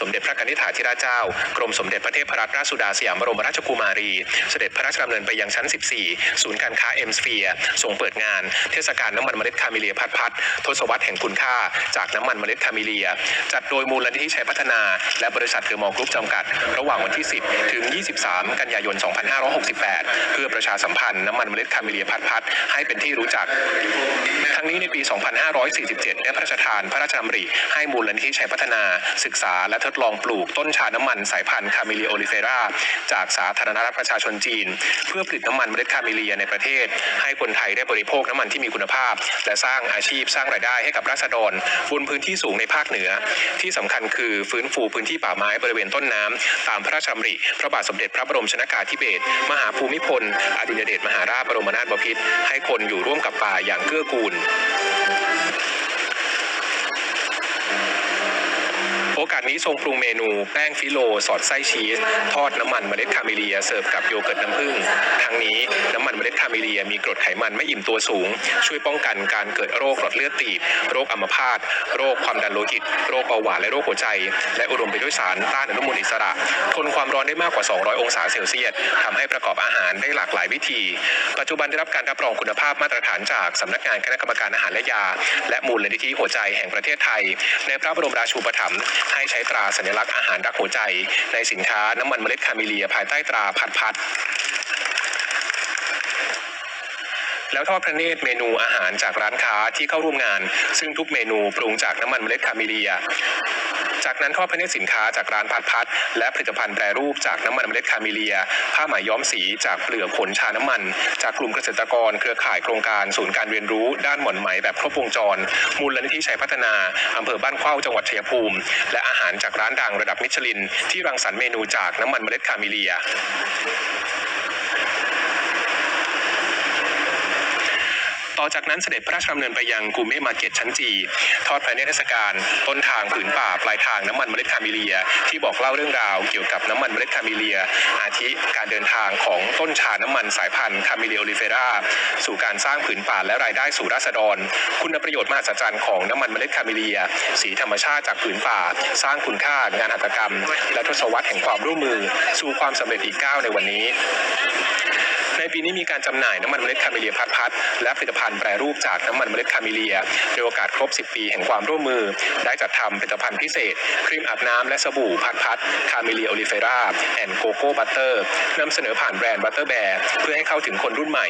สมเด็จพระนิธิถาธิราชเจ้า กรมสมเด็จพระเทพรัตนราชสุดาสยามบรมราชกุมารี เสด็จพระราชดำเนินไปยังชั้น 14 ศูนย์การค้าเอ็มสเฟียส่งเปิดงาน เทศกาลน้ำมันเมล็ดคาเมเลียพัดพัดทศวรรษแห่งคุณค่า จากน้ำมันเมล็ดคาเมเลีย จัดโดยมูลนิธิชัยพัฒนา และบริษัทเทอร์มอลกรุ๊ปจำกัด ระหว่างวันที่ 10 ถึง 23 กันยายน 2568 เพื่อประชาสัมพันธ์น้ำมันเมล็ดคาเมเลียพัดพัดให้เป็นที่รู้จัก ทั้งนี้ในปี 2547 ได้พระราชทานพระราชดำริให้มูลนิธิชัยพัฒนาศึกษาและดลองปลูกต้นชาน้ำมันสายพันธุ์คาเมเลียโอลิเฟราจากสาธารณรัฐประชาชนจีน เพื่อผลิตน้ำมันเมล็ดคาเมเลียในประเทศ ให้คนไทยได้บริโภคน้ำมันที่มีคุณภาพ และสร้างอาชีพสร้างรายได้ให้กับราษฎรบนพื้นที่สูงในภาคเหนือ ที่สำคัญคือฟื้นฟูพื้นที่ป่าไม้บริเวณต้นน้ำตามพระราชดำริ พระบาทสมเด็จพระบรมชนากาธิเบศรมหาภูมิพล อดุลยเดชมหาราชบรมนาถบพิตรให้คนอยู่ร่วมกับป่าอย่างเกื้อกูล โอกาสนี้ทรงปรุงเมนู แป้งฟิโล สอดไส้ชีส ทอดน้ำมันเมล็ดคาเมเลีย เสิร์ฟกับโยเกิร์ตน้ำผึ้งทั้งนี้ เมล็ดคาเมเลียมีกรดไขมันไม่อิ่มตัวสูง ช่วยป้องกันการเกิดโรคหลอดเลือดตีบ โรคอัมพาตโรคความดันโลหิต โรคเบาหวานและโรคหัวใจ และอุดมไปด้วยสารต้านอนุมูลอิสระ ทนความร้อนได้มากกว่า 200 องศาเซลเซียสทำให้ประกอบอาหารได้หลากหลายวิธี ปัจจุบันได้รับการรับรองคุณภาพมาตรฐานจากสำนักงานคณะกรรมการอาหารและยา และมูลนิธิหัวใจแห่งประเทศไทย ในพระบรมราชูปถัมภ์ให้ใช้ตราสัญลักษณ์อาหารรักหัวใจ ในสินค้าน้ำมันเมล็ดคาเมเลียภายใต้ตราพัดพัด แล้วทอดพระเนตรเมนูอาหารจากร้านค้าที่เข้าร่วมงาน ซึ่งทุกเมนูปรุงจากน้ำมันเมล็ดคาเมเลีย จากนั้นทอดพระเนตรสินค้าจากร้านพัดพัดและผลิตภัณฑ์แปรรูปจากน้ำมันเมล็ดคาเมเลีย ผ้าไหมย้อมสีจากเปลือกผลชาน้ำมัน จากกลุ่มเกษตรกรเครือข่ายโครงการศูนย์การเรียนรู้ ด้านหม่อนไหมแบบครบวงจร มูลนิธิชัยพัฒนาอำเภอบ้านเข้าจังหวัดชัยภูมิ และอาหารจากร้านดังระดับมิชลิน ที่รังสรรค์เมนูจากน้ำมันเมล็ดคาเมเลีย ต่อจากนั้นเสด็จพระราชดำเนินไปยังกูเม่มาร์เก็ตชั้นจี ทอดพระเนตรเทศกาลต้นทางผืนป่าปลายทางน้ำมันเมล็ดคาเมเลีย ที่บอกเล่าเรื่องราวเกี่ยวกับน้ำมันเมล็ดคาเมเลีย อาทิการเดินทางของต้นชาน้ำมันสายพันธุ์คาเมเลียโอลิเฟราสู่การสร้างผืนป่าและรายได้สู่ราษฎร คุณประโยชน์มหัศจรรย์ของน้ำมันเมล็ดคาเมเลีย สีธรรมชาติจากผืนป่า สร้างคุณค่างานหัตถกรรม และทศวรรษแห่งความร่วมมือ สู่ความสำเร็จอีกก้าวในวันนี้ ปีนี้มีการจำหน่ายน้ำมันเมล็ดคาเมเลียพัดพัดและผลิตภัณฑ์แปรรูปจากน้ำมันเมล็ดคาเมเลียในโอกาสครบ 10 ปีแห่งความร่วมมือ ได้จัดทำผลิตภัณฑ์พิเศษ ครีมอาบน้ำและสบู่พัดพัดคาเมเลียโอลิเฟราแอนโกโก้บัตเตอร์นำเสนอผ่านแบรนด์บัตเตอร์แบร์เพื่อให้เข้าถึงคนรุ่นใหม่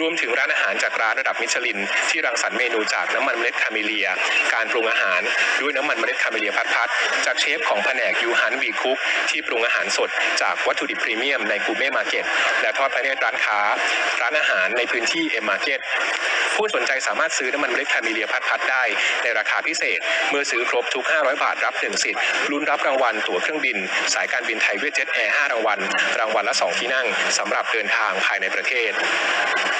รวมถึงร้านอาหารจากร้านระดับมิชลิน ที่รังสรรค์เมนูจากน้ำมันเมล็ดคาเมเลีย การปรุงอาหารด้วยน้ำมันเมล็ดคาเมเลียพัดพัดจากเชฟของแผนกยูฮันวีคุกที่ปรุงอาหารสดจากวัตถุดิบพรีเมียมในกูเม่มาร์เก็ตและทอดพระเนตรร้านค้า ร้านอาหารในพื้นที่เอ็มมาร์เก็ตผู้สนใจสามารถซื้อน้ำมันเมล็ดคาเมเลียพัดพัดได้ ในราคาพิเศษ เมื่อซื้อครบทุก 500 บาทรับ1สิทธิ์ลุ้นรับรางวัลตั๋วเครื่องบิน สายการบินไทยเวียดเจ็ตแอร์5รางวัล รางวัลละ 2 ที่นั่งสำหรับเดินทางภายในประเทศ